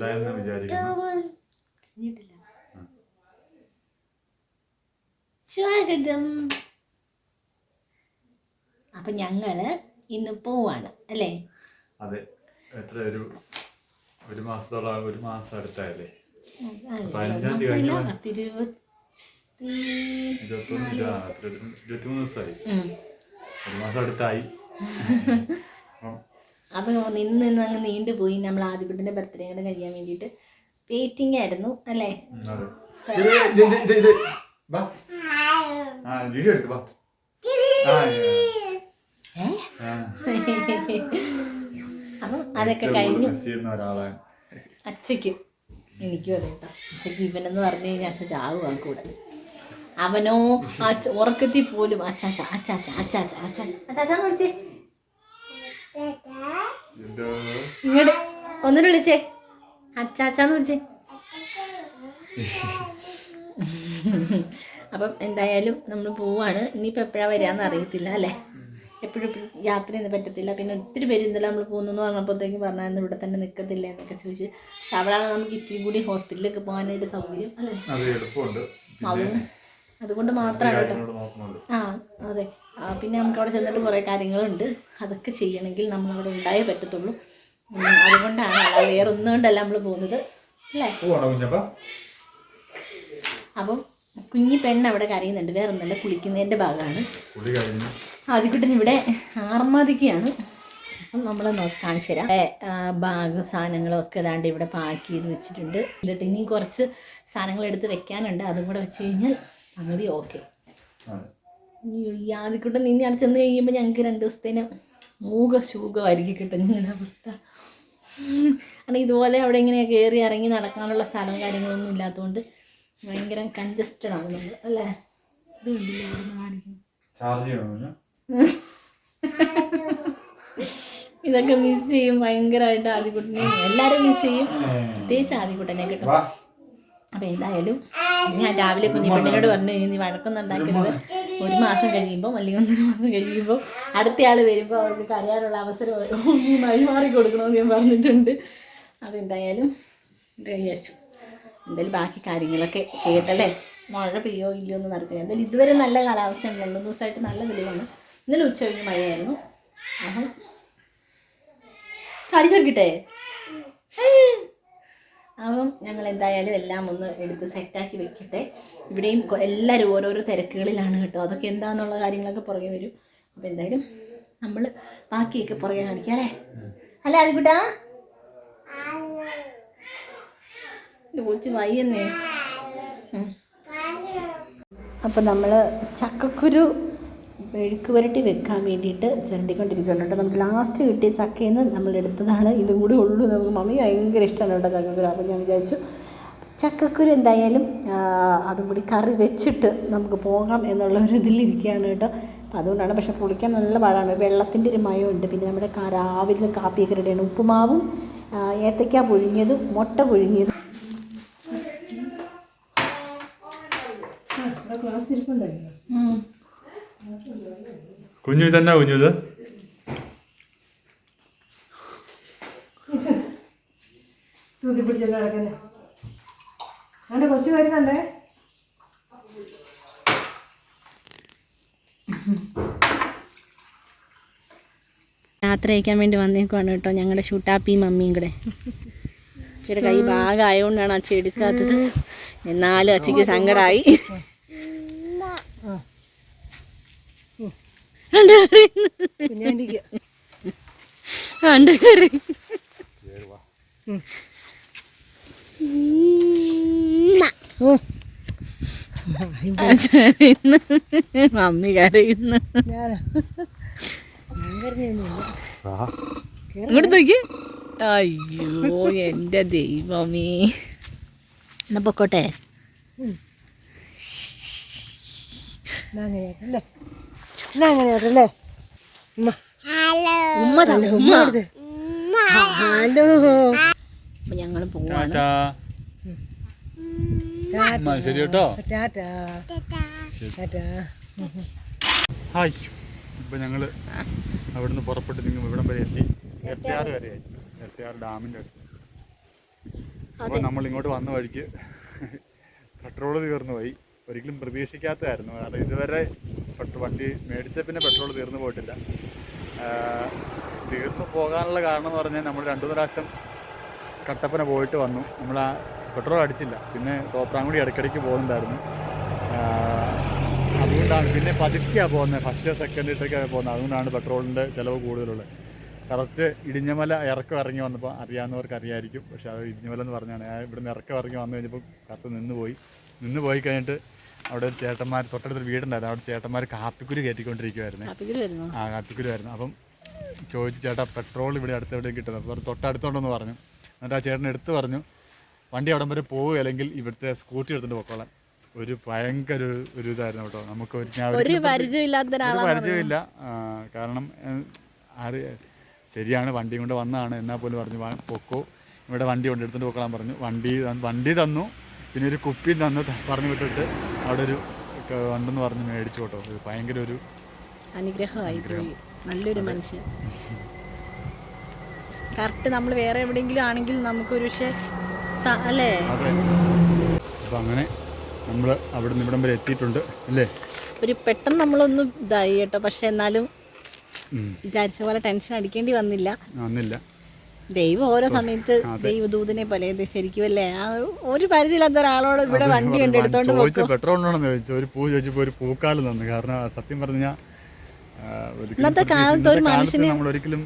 മനസ്സിലായെന്ന് വിചാരിക്കുന്നു. സ്വാഗതം. അപ്പൊ ഞങ്ങൾ ഇന്ന് പോവാണ് അല്ലേ? അതെ. എത്ര ഒരു ഒരു മാസത്തോളം ഒരു മാസം അടുത്തായല്ലേ? പതിനഞ്ചാം തീയതി ഇരുപത്തൊന്ന് ഇരുപത്തിമൂന്ന് ദിവസമായി. ഒരു മാസം അടുത്തായി. അപ്പം അപ്പൊ നിന്ന് നിന്ന് അങ്ങ് നീണ്ടു പോയി. നമ്മൾ ആദ്യക്കുട്ടിന്റെ ബർത്ത്ഡേ കൂടെ കഴിയാൻ വേണ്ടിയിട്ട് വെയിറ്റിംഗ് ആയിരുന്നു അല്ലേ? അപ്പം അതൊക്കെ കഴിഞ്ഞു. അച്ഛയ്ക്ക്. എനിക്കും അതെ കേട്ടോ അച്ഛയ്ക്ക് ഇവനെന്ന് പറഞ്ഞു കഴിഞ്ഞാൽ അച്ഛൻ ചാവും ആ കൂടെ. അവനോ ആ ഉറക്കത്തിൽ പോലും അച്ചാച്ച അച്ചാച്ച അച്ചാച്ച അച്ചാച്ച അച്ചാച്ചാന്ന് വിളിച്ചേ ഇങ്ങോട്ട് ഒന്നിനു വിളിച്ചേ. അച്ചാച്ചാന്ന് വിളിച്ചേ. അപ്പം എന്തായാലും നമ്മൾ പോവാണ്. ഇനിയിപ്പോൾ എപ്പോഴാണ് വരികയെന്ന് അറിയത്തില്ല അല്ലേ? എപ്പോഴും എപ്പോഴും യാത്ര ചെയ്യുന്ന പറ്റത്തില്ല. പിന്നെ ഒത്തിരി പേര് ഇന്നലെ നമ്മൾ പോകുന്നു എന്ന് പറഞ്ഞപ്പോഴത്തേക്കും പറഞ്ഞാൽ ഇവിടെ തന്നെ നിൽക്കത്തില്ല എന്നൊക്കെ ചോദിച്ച്. പക്ഷെ അവിടെയാണ് നമുക്ക് ഇത്തിരി കൂടി ഹോസ്പിറ്റലിലേക്ക് പോകാനായിട്ട് സൗകര്യം അല്ലേ? അതുകൊണ്ട് മാത്രമാണ് കേട്ടോ. ആ അതെ. പിന്നെ നമുക്ക് അവിടെ ചെന്നിട്ട് കുറേ കാര്യങ്ങളുണ്ട്. അതൊക്കെ ചെയ്യണമെങ്കിൽ നമ്മൾ അവിടെ ഉണ്ടായേ പറ്റത്തുള്ളൂ. അതുകൊണ്ടാണ് അല്ല വേറെ ഒന്നും കൊണ്ടല്ല നമ്മൾ പോകുന്നത്. അല്ലേ? അപ്പം കുഞ്ഞി പെണ്ണ് അവിടെ കരയുന്നുണ്ട്. വേറെ ഒന്നല്ല കുളിക്കുന്നതിന്റെ ഭാഗമാണ്. ആദ്യക്കുട്ടൻ ഇവിടെ ആർമാദിക്കുകയാണ് അപ്പം നമ്മൾ നോക്കി കാണിച്ചു തരാം. ബാഗ് സാധനങ്ങളൊക്കെ ഏതാണ്ട് ഇവിടെ പാക്ക് ചെയ്ത് വെച്ചിട്ടുണ്ട്. എന്നിട്ട് ഇനി കുറച്ച് സാധനങ്ങൾ എടുത്ത് വെക്കാനുണ്ട്. അതും കൂടെ വെച്ച് കഴിഞ്ഞാൽ സംഗതി ഓക്കെ. ആദ്യക്കുട്ടൻ ഇനി അവിടെ ചെന്ന് കഴിയുമ്പോൾ ഞങ്ങൾക്ക് രണ്ട് ദിവസത്തേന് മൂക ശൂകമായിരിക്കും കിട്ടും ഞങ്ങളുടെ അവസ്ഥ. കാരണം ഇതുപോലെ അവിടെ ഇങ്ങനെ കയറി ഇറങ്ങി നടക്കാനുള്ള സ്ഥലം കാര്യങ്ങളൊന്നും ഇല്ലാത്തതുകൊണ്ട് ഭയങ്കര കൺജസ്റ്റഡ് ആണ് നമ്മൾ അല്ലേ? ഇത് കണ്ടില്ലേ ഇതൊക്കെ മിസ് ചെയ്യും ഭയങ്കരമായിട്ട് ആദ്യക്കുട്ടനെ എല്ലാവരും മിസ് ചെയ്യും. പ്രത്യേകിച്ച് ആദ്യക്കുട്ടനെ കിട്ടും. വാ അപ്പം എന്തായാലും ഞാൻ രാവിലെ കുഞ്ഞിപ്പെണ്ണിനോട് പറഞ്ഞു "ഇനി നീ വഴക്കൊന്നുണ്ടാക്കരുത് ഒരു മാസം കഴിയുമ്പോൾ അല്ലെങ്കിൽ ഒന്നര മാസം കഴിയുമ്പോൾ അടുത്തയാൾ വരുമ്പോൾ അവർക്ക് കരയാനുള്ള അവസരം നീ മാറി കൊടുക്കണമെന്ന് ഞാൻ പറഞ്ഞിട്ടുണ്ട്. അതെന്തായാലും വിചാരിച്ചു. എന്തായാലും ബാക്കി കാര്യങ്ങളൊക്കെ ചെയ്യട്ടല്ലേ മഴ പെയ്യോ ഇല്ലയോ എന്ന് നടത്തില്ല എന്തായാലും ഇതുവരെ നല്ല കാലാവസ്ഥ രണ്ടു ദിവസമായിട്ട് നല്ല തെളിവാണ്. ഇന്നലെ ഉച്ച കഴിഞ്ഞ് മഴയായിരുന്നു. അപ്പം കാണിച്ചോർക്കിട്ടെ അപ്പം ഞങ്ങൾ എന്തായാലും എല്ലാം ഒന്ന് എടുത്ത് സെറ്റാക്കി വെക്കട്ടെ. ഇവിടെയും എല്ലാവരും ഓരോരോ തിരക്കുകളിലാണ് കേട്ടോ. അതൊക്കെ എന്താണെന്നുള്ള കാര്യങ്ങളൊക്കെ പുറകെ വരും. അപ്പം എന്തായാലും നമ്മൾ ബാക്കിയൊക്കെ പുറകെ കാണിക്കാം അല്ലേ? അല്ല അത് കൂട്ടാ കൊച്ചു വയ്യന്നേ. അപ്പം നമ്മൾ ചക്കക്കുരു മെഴുക്ക് പുരട്ടി വെക്കാൻ വേണ്ടിയിട്ട് ചിരണ്ടിക്കൊണ്ടിരിക്കുകയാണ് കേട്ടോ. നമുക്ക് ലാസ്റ്റ് കിട്ടിയ ചക്കയിൽ നിന്ന് നമ്മൾ എടുത്തതാണ്. ഇതും കൂടി ഉള്ളൂ. നമുക്ക് മമ്മി ഭയങ്കര ഇഷ്ടമാണ് കേട്ടോ ചക്കക്കുരു. അപ്പം ഞാൻ വിചാരിച്ചു ചക്കക്കുരു എന്തായാലും അതും കൂടി കറി വെച്ചിട്ട് നമുക്ക് പോകാം എന്നുള്ള ഒരു ഇതിലിരിക്കുകയാണ് കേട്ടോ. അപ്പം അതുകൊണ്ടാണ്. പക്ഷേ പുളിക്കാൻ നല്ല പാടാണ്. വെള്ളത്തിന്റെ ഒരു മയമുണ്ട്. പിന്നെ നമ്മുടെ രാവിലെ കാപ്പിയൊക്കെ റെഡിയാണ് ഉപ്പുമാവും ഏത്തയ്ക്ക പുഴുങ്ങിയതും മുട്ട പുഴുങ്ങിയതും. ഉം. കുഞ്ഞു തന്നെ കുഞ്ഞു ഇത് തൂക്കി പിടിച്ചോണ്ട് നടക്കുന്നത് അവന്റെ കൊച്ചു വരുന്നുണ്ടേ യാത്ര അയക്കാൻ വേണ്ടി വന്നേക്കുവാണ് കേട്ടോ ഞങ്ങളുടെ ഷൂട്ടാപ്പിയും മമ്മിയും കൂടെ. അച്ഛയുടെ കൈ ഭാഗമായതുകൊണ്ടാണ് അച്ഛ എടുക്കാത്തത്. എന്നാലും അച്ഛക്ക് സങ്കടമായി കണ്ട് മമ്മി കരയുന്നു. ഇങ്ങോട്ട് നോക്കി. അയ്യോ എന്റെ ദൈവമേ. എന്നാ പൊക്കോട്ടെ. എന്നാ എന്നാ അങ്ങനെയാട്ടല്ലേ ഉമ്മ ഉമ്മ തന്നെ ഉമ്മ. എടുത്ത്. ഹലോ. അപ്പൊ ഞങ്ങൾ പോവാണ്. ടാറ്റാ ഉമ്മ, ശരി കേട്ടോ. Tata tata hi. ഇപ്പൊ ഞങ്ങൾ അവിടുന്ന് പുറപ്പെട്ട് നിങ്ങൾ ഇവിടം വരെ എത്തി. എട്ടിയാറ് വരെ എട്ടിയാറ് ഡാമിന്റെ അടുത്ത്. അപ്പോൾ നമ്മൾ ഇങ്ങോട്ട് വന്ന വഴിക്ക് പെട്രോൾ തീർന്നു പോയി. ഒരിക്കലും പ്രതീക്ഷിക്കാത്തതായിരുന്നു. കാരണം ഇതുവരെ വണ്ടി മേടിച്ച പിന്നെ പെട്രോൾ തീർന്നു പോയിട്ടില്ല. തീർന്നു പോകാനുള്ള കാരണം എന്ന് പറഞ്ഞാൽ നമ്മൾ രണ്ടു പ്രാവശ്യം കട്ടപ്പന പോയിട്ട് വന്നു. നമ്മൾ ആ പെട്രോൾ അടിച്ചില്ല. പിന്നെ തോപ്രാങ്കുടി ഇടയ്ക്കിടയ്ക്ക് പോകുന്നുണ്ടായിരുന്നു. അതുകൊണ്ടാണ് പിന്നെ പതുക്കെയാണ് പോകുന്നത്. ഫസ്റ്റ് സെക്കൻഡ് ഇട്ടൊക്കെയാണ് പോകുന്നത്. അതുകൊണ്ടാണ് പെട്രോളിന്റെ ചിലവ് കൂടുതലുള്ളത്. കറക്റ്റ് ഇടിഞ്ഞമല ഇറക്കം ഇറങ്ങി വന്നപ്പോൾ അറിയാവുന്നവർക്ക് അറിയായിരിക്കും. പക്ഷേ അത് ഇടിഞ്ഞമല എന്ന് പറഞ്ഞാണ്. ഞാൻ ഇവിടുന്ന് ഇറക്കം ഇറങ്ങി വന്നു കഴിഞ്ഞപ്പോൾ കറക്റ്റ് നിന്ന് പോയി നിന്ന് പോയി കഴിഞ്ഞിട്ട് അവിടെ ഒരു ചേട്ടന്മാർ തൊട്ടടുത്തൊരു വീടുണ്ടായിരുന്നു. അവിടെ ചേട്ടന്മാർ കാപ്പിക്കുരു ആ കാപ്പിക്കുരു ആയിരുന്നു. അപ്പം ചോദിച്ചു ചേട്ടാ പെട്രോൾ ഇവിടെ അടുത്ത് എവിടെയും കിട്ടുന്നത്? അപ്പോൾ തൊട്ടടുത്തോണ്ടെന്ന് പറഞ്ഞു. എന്നിട്ട് ആ ചേട്ടൻ എടുത്ത് പറഞ്ഞു വണ്ടി അവിടം വരെ പോവുക അല്ലെങ്കിൽ ഇവിടുത്തെ സ്കൂട്ടി എടുത്തിട്ട് പൊക്കോളാം. ഒരു ഭയങ്കര ഒരു- ഇതായിരുന്നു കേട്ടോ. നമുക്ക് ഒരു പരിചയമില്ല. കാരണം ആര് ശരിയാണ് വണ്ടി കൊണ്ട് വന്നതാണ് എന്നാൽ പോലും പറഞ്ഞു "വാ, പൊക്കോ. ഇവിടെ വണ്ടി കൊണ്ട് എടുത്തിട്ട് പൊക്കോളാൻ പറഞ്ഞു. വണ്ടി വണ്ടി തന്നു. പിന്നെ ഒരു കുപ്പി തന്നു പറഞ്ഞു വിട്ടിട്ട് അവിടെ ഒരു ഉണ്ടെന്ന് പറഞ്ഞ് മേടിച്ചു കേട്ടോ. ഇത് ഭയങ്കര ഒരു അനുഗ്രഹമായി പോയി. നല്ലൊരു മനുഷ്യൻ. കറക്റ്റ് നമ്മൾ വേറെ എവിടെയെങ്കിലും ആണെങ്കിൽ നമുക്കൊരു പക്ഷേ അല്ലേ? അപ്പം അങ്ങനെ നമ്മൾ അവിടെ നിന്ന് ഇവിടം വരെ എത്തിയിട്ടുണ്ട്. അല്ലേ? ഒരു പെട്ടെന്ന് നമ്മളൊന്നും ഇതായി കേട്ടോ. പക്ഷെ എന്നാലും. വിചാരിച്ച പോലെ ടെൻഷൻ അടിക്കേണ്ടി വന്നില്ല. വന്നില്ല. ദൈവം ഓരോ സമയത്ത് ദൈവദൂതനെ പോലെ ശരിക്കും അല്ലേ? ആ ഒരു പരിചയമില്ലാത്ത ഒരാളോട് ഇവിടെ വണ്ടി ഉണ്ട് എടുത്തോണ്ട് ചോദിച്ചു പെട്രോൾ ഉണ്ടോന്ന് ചോദിച്ചു. ഒരു പൂ ചോദിച്ചപ്പോ ഒരു പൂക്കാലം തന്നു. കാരണം സത്യം പറഞ്ഞാൽ ഇന്നത്തെ കാലത്ത് ഒരു മനുഷ്യന് നമ്മൾ ഒരിക്കലും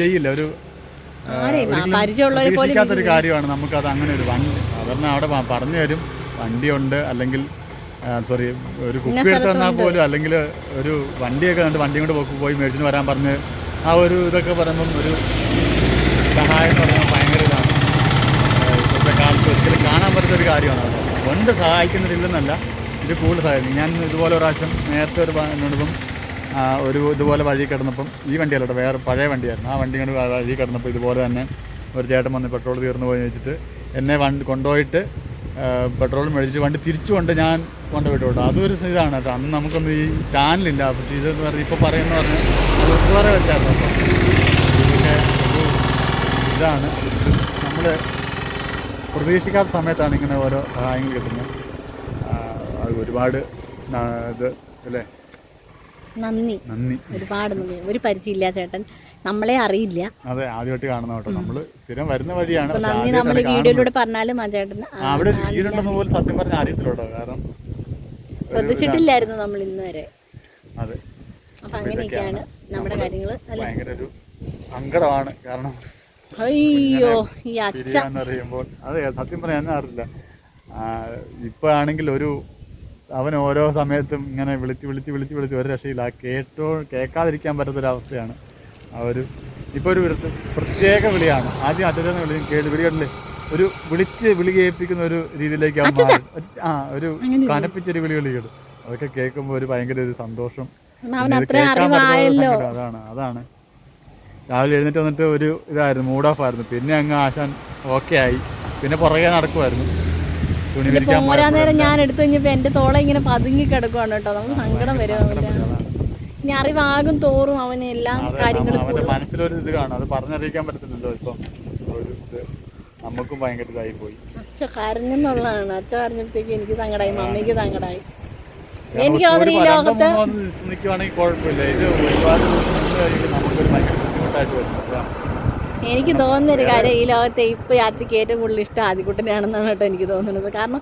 ചെയ്യില്ല ഒരു ഒരു കാര്യമാണ്. നമുക്കത് അങ്ങനെ ഒരു വണ്ടി സാധാരണ അവിടെ പറഞ്ഞു തരും. വണ്ടിയുണ്ട് അല്ലെങ്കിൽ സോറി ഒരു കുപ്പി എടുത്ത് തന്നാൽ പോലും അല്ലെങ്കിൽ ഒരു വണ്ടിയൊക്കെ കണ്ട് വണ്ടി കൊണ്ട് പോയി മേടിച്ചിട്ട് വരാൻ പറഞ്ഞ് ആ ഒരു ഇതൊക്കെ പറയുമ്പം ഒരു സഹായം എന്ന് പറയുന്നത് ഭയങ്കര ഇതാണ്. ഇപ്പോഴത്തെ കാലത്ത് ഒരിക്കലും കാണാൻ പറ്റുന്ന ഒരു കാര്യമാണ് കൊണ്ട് സഹായിക്കുന്നില്ലെന്നല്ല ഇത് കൂടുതൽ സഹായിക്കും. ഞാൻ ഇതുപോലെ ഒരു പ്രാവശ്യം നേരത്തെ ഒരു എന്നോടൊപ്പം ഒരു ഇതുപോലെ വഴി കിടന്നപ്പം ഈ വണ്ടിയല്ല വേറെ പഴയ വണ്ടിയായിരുന്നു. ആ വണ്ടി കൊണ്ട് വഴി കിടന്നപ്പോൾ ഇതുപോലെ തന്നെ ഒരു ചേട്ടൻ വന്ന് പെട്രോൾ തീർന്നു പോയി വെച്ചിട്ട് എന്നെ വണ്ടി കൊണ്ടുപോയിട്ട് പെട്രോൾ മേടിച്ചിട്ട് വണ്ടി തിരിച്ചു കൊണ്ട് ഞാൻ കൊണ്ടുപോയിട്ട് കേട്ടോ. അതൊരു ഇതാണ് കേട്ടോ. അന്ന് നമുക്കൊന്നും ഈ ചാനലില്ല. അപ്പോൾ പറഞ്ഞാൽ ഇപ്പോൾ പറയുന്ന പറഞ്ഞാൽ ഒത്തുവരെ വെച്ചായിരുന്നു അപ്പോൾ ഇതാണ്. നമ്മൾ പ്രതീക്ഷിക്കാത്ത സമയത്താണ് ഇങ്ങനെ ഓരോ സഹായങ്ങൾ കിട്ടുന്നത്. അത് ഒരുപാട് ഇത് അല്ലേ? നന്ദി. നന്ദി. ഒരുപാട് നന്ദി. ഒരു പരിചയമില്ല ചേട്ടൻ നമ്മളെ അറിയില്ല. അതെ ആദ്യമായിട്ട് കാണുന്ന കേട്ടോ. നമ്മൾ സ്ഥിരം വരുന്ന വഴിയാണ്. നന്ദി നമ്മൾ വീഡിയോയിലൂടെ പറഞ്ഞാലും ആ ചേട്ടൻ അവിടെ വീടുണ്ടെന്ന് പോലും സത്യം പറഞ്ഞാൽ അറിയത്തില്ലോട്ടോ. കാരണം ശ്രദ്ധിച്ചിട്ടില്ലായിരുന്നു നമ്മൾ ഇന്ന് വരെ. അതെ. അപ്പൊ അങ്ങനെയൊക്കെയാണ് നമ്മുടെ കാര്യങ്ങൾ അല്ലെ? ഭയങ്കര ഒരു സങ്കടമാണ്. കാരണം അയ്യോ ഈ അച്ഛ പിരിയാന്ന് അതെ സത്യം പറയാൻ അറിയില്ല ഇപ്പൊ ആണെങ്കിൽ ഒരു അവൻ ഓരോ സമയത്തും ഇങ്ങനെ വിളിച്ച് വിളിച്ച് വിളിച്ച് വിളിച്ച് ഒരു രക്ഷയില്ല. ആ കേട്ടോ കേൾക്കാതിരിക്കാൻ പറ്റാത്തൊരവസ്ഥയാണ് ആ ഒരു ഇപ്പോൾ ഒരു പ്രത്യേക വിളിയാണ്. ആദ്യം അച്ഛനെ വിളി കേട്ട്. വിളികളിൽ ഒരു വിളിച്ച് വിളി കേൾപ്പിക്കുന്ന ഒരു രീതിയിലേക്ക് അവൻ മാറി. ആ ഒരു കനപ്പിച്ചൊരു വിളി വിളികൾ അതൊക്കെ കേൾക്കുമ്പോൾ ഒരു ഭയങ്കര ഒരു സന്തോഷം. അതാണ് അതാണ്. രാവിലെ എഴുന്നേറ്റ് വന്നിട്ട് ഒരു ഇതായിരുന്നു മൂഡ് ഓഫ് ആയിരുന്നു. പിന്നെ അങ്ങ് ആശാൻ ഓക്കെ ആയി. പിന്നെ പുറകെ നടക്കുമായിരുന്നു തുണി വിരിക്കാൻ പോരാ നേരം ഞാൻ എടുത്തു കഴിഞ്ഞപ്പോ എന്റെ തോള ഇങ്ങനെ പതുങ്ങി കിടക്കുവാണ് കേട്ടോ. നമുക്ക് സങ്കടം വരും ഇനി അറിവാകും തോറും അവന് എല്ലാ കാര്യങ്ങളും അവന്റെ മനസ്സിലൊരു ഇത് കാണും. അത് പറഞ്ഞറിയിക്കാൻ പറ്റത്തില്ലല്ലോ ഇപ്പം. ഒരു ഇത്. നമുക്കും ഭയങ്കര ഇതായി പോയി. അച്ഛ കരഞ്ഞെന്നുള്ളതാണ്. അച്ഛ കരഞ്ഞപ്പോഴത്തേക്ക് എനിക്ക് സങ്കടമായി മമ്മിക്ക് സങ്കടമായി എനിക്ക് തോന്നുന്നു ഈ ലോകത്ത് നിൽക്കുവാണെങ്കിൽ കുഴപ്പമില്ല. ഇത് ഒരുപാട് നമുക്കൊരു ഭയങ്കര എനിക്ക് തോന്നുന്ന ഒരു കാര്യം ഈ ലോകത്തെ ഇപ്പൊ യാത്രയ്ക്ക് ഏറ്റവും കൂടുതൽ ഇഷ്ടം ആദ്യക്കുട്ടനാണെന്നാണ് കേട്ടോ എനിക്ക് തോന്നുന്നത്. കാരണം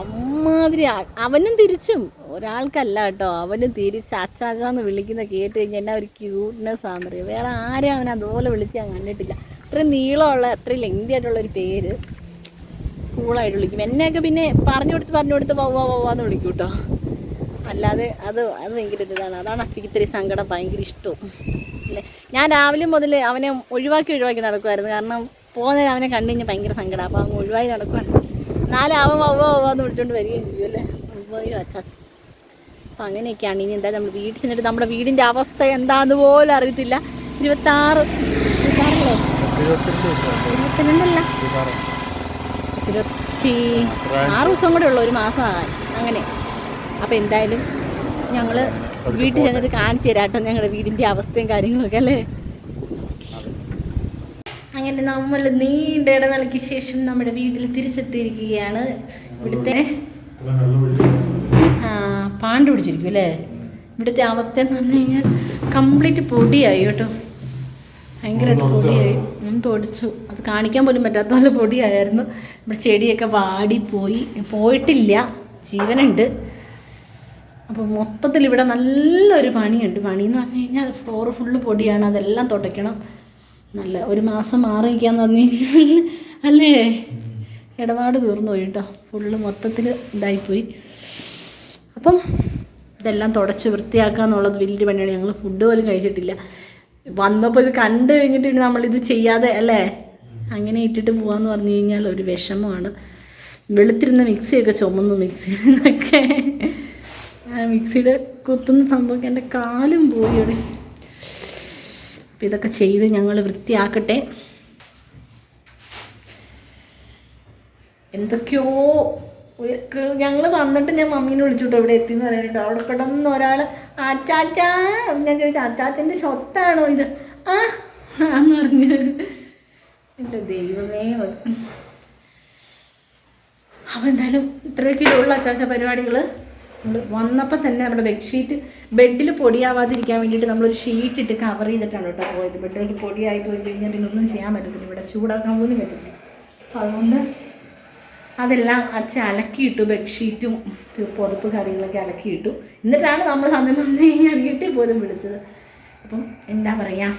അമ്മാതിരി അവനും തിരിച്ചും. ഒരാൾക്കല്ല കേട്ടോ. അവനും തിരിച്ച് അച്ചാച്ചാന്ന് വിളിക്കുന്ന കേട്ട് കഴിഞ്ഞാൽ എന്നാ ഒരു ക്യൂട്ട്നെസ് ആണെന്നറിയോ വേറെ ആരും അവൻ അതുപോലെ വിളിച്ച് ഞാൻ കണ്ടിട്ടില്ല. അത്രയും നീളമുള്ള അത്രയും ലെങ്തി ആയിട്ടുള്ള ഒരു പേര് കൂളായിട്ട് വിളിക്കും. എന്നെയൊക്കെ പിന്നെ പറഞ്ഞു കൊടുത്ത് പറഞ്ഞു കൊടുത്ത് വവ്വാ വവ്വാന്ന് വിളിക്കും കേട്ടോ. അല്ലാതെ അത് അത് ഭയങ്കര ഇതാണ് അതാണ് അച്ഛക്ക് ഇത്തിരി സങ്കടം ഭയങ്കര ഇഷ്ടവും. അല്ലേ? ഞാൻ രാവിലെ മുതൽ അവനെ ഒഴിവാക്കി ഒഴിവാക്കി നടക്കുമായിരുന്നു കാരണം പോകുന്നതിന് അവനെ കണ്ടു കഴിഞ്ഞാൽ ഭയങ്കര സങ്കടം. അപ്പോൾ അങ്ങ് ഒഴിവായി നടക്കുവാണ്. നാളെ അവൻ വവ്വ വവ്വാന്ന് വിളിച്ചോണ്ട് വരികയും ചെയ്യും അല്ലേ? വവ്വായോ അച്ചാച്ച. അപ്പം അങ്ങനെയൊക്കെയാണ്. ഇനി എന്താ നമ്മൾ വീട്ടിൽ ചെന്നിട്ട് നമ്മുടെ വീടിന്റെ അവസ്ഥ എന്താന്ന് പോലും അറിയത്തില്ല. ഇരുപത്താറ്. ഇരുപത്താറല്ലേ? ഇരുപത്തിരണ്ടല്ല. ഇരുപത്തി ആറ് ദിവസം കൂടെ ഉള്ളു ഒരു മാസമായി അങ്ങനെ. അപ്പോൾ എന്തായാലും ഞങ്ങൾ വീട്ടിൽ ചെന്നിട്ട് കാണിച്ചു തരാട്ടോ ഞങ്ങളുടെ വീടിന്റെ അവസ്ഥയും കാര്യങ്ങളൊക്കെ അല്ലേ? അങ്ങനെ നമ്മൾ നീണ്ട ഇടവേളയ്ക്ക് ശേഷം നമ്മുടെ വീട്ടിൽ തിരിച്ചെത്തിയിരിക്കുകയാണ്. ഇവിടുത്തെ ആ പാണ്ട് പിടിച്ചിരിക്കും അല്ലേ? ഇവിടുത്തെ അവസ്ഥ എന്ന് പറഞ്ഞു കഴിഞ്ഞാൽ കംപ്ലീറ്റ് പൊടിയായി കേട്ടോ. ഭയങ്കരമായിട്ട് പൊടിയായി. ഒന്ന് തൊടിച്ചു. അത് കാണിക്കാൻ പോലും പറ്റാത്ത പോലെ പൊടിയായിരുന്നു. ഇവിടെ ചെടിയൊക്കെ വാടിപ്പോയി. പോയിട്ടില്ല. ജീവനുണ്ട്. അപ്പോൾ മൊത്തത്തിൽ ഇവിടെ നല്ലൊരു പണിയുണ്ട്. പണി എന്ന് പറഞ്ഞു കഴിഞ്ഞാൽ ഫ്ലോറ് ഫുള്ള് പൊടിയാണ്. അതെല്ലാം തുടയ്ക്കണം. നല്ല ഒരു മാസം മാറി നിൽക്കാന്ന് പറഞ്ഞു കഴിഞ്ഞാൽ അല്ലേ? ഇടപാട് തീർന്നു പോയി കേട്ടോ ഫുള്ള് മൊത്തത്തിൽ ഇതായിപ്പോയി. അപ്പം ഇതെല്ലാം തുടച്ച് വൃത്തിയാക്കുക എന്നുള്ളത് പണിയാണ്. ഞങ്ങൾ ഫുഡ് പോലും കഴിച്ചിട്ടില്ല. വന്നപ്പോൾ ഇത് കണ്ടു കഴിഞ്ഞിട്ട് പിന്നെ നമ്മളിത് ചെയ്യാതെ അല്ലേ? അങ്ങനെ ഇട്ടിട്ട് പോകാമെന്ന് പറഞ്ഞു കഴിഞ്ഞാൽ ഒരു വിഷമമാണ്. വെളുത്തിരുന്ന മിക്സിയൊക്കെ ചുമന്നു മിക്സിയിൽ നിന്നൊക്കെ മിക്സിയുടെ കുത്തുന്ന സംഭവം എന്റെ കാലും പോയി അവിടെ. അപ്പം ഇതൊക്കെ ചെയ്ത് ഞങ്ങൾ വൃത്തിയാക്കട്ടെ. എന്തൊക്കെയോ ഞങ്ങൾ വന്നിട്ട് ഞാൻ മമ്മീനെ വിളിച്ചിട്ട് ഇവിടെ എത്തി എന്ന് പറയാനിട്ടോ അവിടെ കിടന്ന് ഒരാൾ അച്ചാച്ചാ ഞാൻ ചോദിച്ചു അച്ചാച്ചന്റെ സ്വത്താണോ ഇത്? ആ എന്ന് പറഞ്ഞു. എന്റെ ദൈവമേ അപ്പം എന്തായാലും ഇത്രയൊക്കെ ഉള്ള അച്ചാച്ച പരിപാടികൾ നമ്മൾ വന്നപ്പോൾ തന്നെ നമ്മുടെ ബെഡ്ഷീറ്റ് ബെഡിൽ പൊടിയാവാതിരിക്കാൻ വേണ്ടിയിട്ട് നമ്മളൊരു ഷീറ്റ് ഇട്ട് കവർ ചെയ്തിട്ടാണ് കേട്ടോ പോയത്. ബെഡിലേക്ക് പൊടിയായി പോയി കഴിഞ്ഞാൽ പിന്നെ ഒന്നും ചെയ്യാൻ പറ്റത്തില്ല. ഇവിടെ ചൂടാക്കാൻ പോലും പറ്റില്ല അതുകൊണ്ട് അതെല്ലാം അച്ഛൻ അലക്കിയിട്ടു ബെഡ്ഷീറ്റും പുതപ്പ് കറികളൊക്കെ അലക്കിയിട്ടു. എന്നിട്ടാണ് നമ്മൾ അന്ന് വന്ന് കഴിഞ്ഞാൽ വീട്ടിൽ പോലും വിളിച്ചത്. അപ്പം എന്താ പറയുക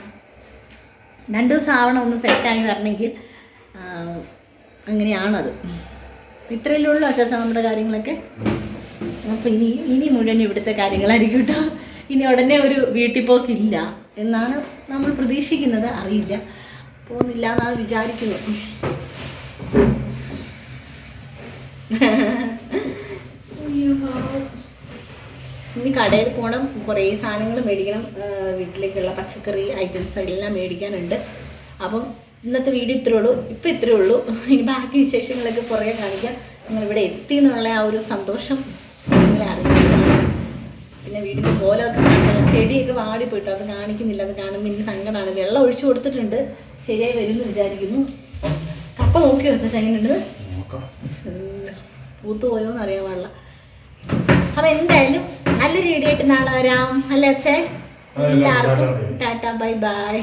രണ്ട് ദിവസം ആവണം ഒന്ന് സെറ്റായി വരണമെങ്കിൽ. അങ്ങനെയാണത്. ഇത്രയല്ലേ ഉള്ളൂ അച്ഛാ നമ്മുടെ കാര്യങ്ങളൊക്കെ. അപ്പം ഇനി ഇനി മുഴുവൻ ഇവിടുത്തെ കാര്യങ്ങളായിരിക്കും കേട്ടോ ഇനി ഉടനെ ഒരു വീട്ടിൽ പോക്കില്ല എന്നാണ് നമ്മൾ പ്രതീക്ഷിക്കുന്നത്. അറിയില്ല. പോകുന്നില്ല എന്നാണ് വിചാരിക്കുന്നത്. അയ്യോ, ഇനി കടയിൽ പോകണം കുറേ സാധനങ്ങൾ മേടിക്കണം. വീട്ടിലേക്കുള്ള പച്ചക്കറി ഐറ്റംസ് എല്ലാം മേടിക്കാനുണ്ട്. അപ്പം ഇന്നത്തെ വീഡിയോ ഇത്രേ ഉള്ളൂ. ഇപ്പം ഇത്രേ ഉള്ളൂ. ഇനി ബാക്കി വിശേഷങ്ങളൊക്കെ കുറേ കാണിക്കാം. നിങ്ങളിവിടെ എത്തി എന്നുള്ള ആ ഒരു സന്തോഷം. നിങ്ങളെ അറിയിച്ചതാണ് പിന്നെ വീടിന്റെ കാണിക്കണം ചെടിയൊക്കെ വാടിപ്പോയിട്ടോ അത് കാണിക്കുന്നില്ല അത് കാണുമ്പോൾ എനിക്ക് സങ്കടമാണ് വെള്ളം ഒഴിച്ചു കൊടുത്തിട്ടുണ്ട് ശരിയായി വരുമെന്ന് വിചാരിക്കുന്നു. കപ്പ നോക്കി വെച്ചാൽ എങ്ങനെയുണ്ട് പൂത്തു പോയോ എന്ന് അറിയാൻ പാടില്ല. അപ്പൊ എന്തായാലും നല്ലൊരു വീഡിയോ ആയിട്ട് നാളെ വരാം. അല്ലേ അച്ഛേ? എല്ലാവർക്കും ടാറ്റാ ബൈ ബൈ.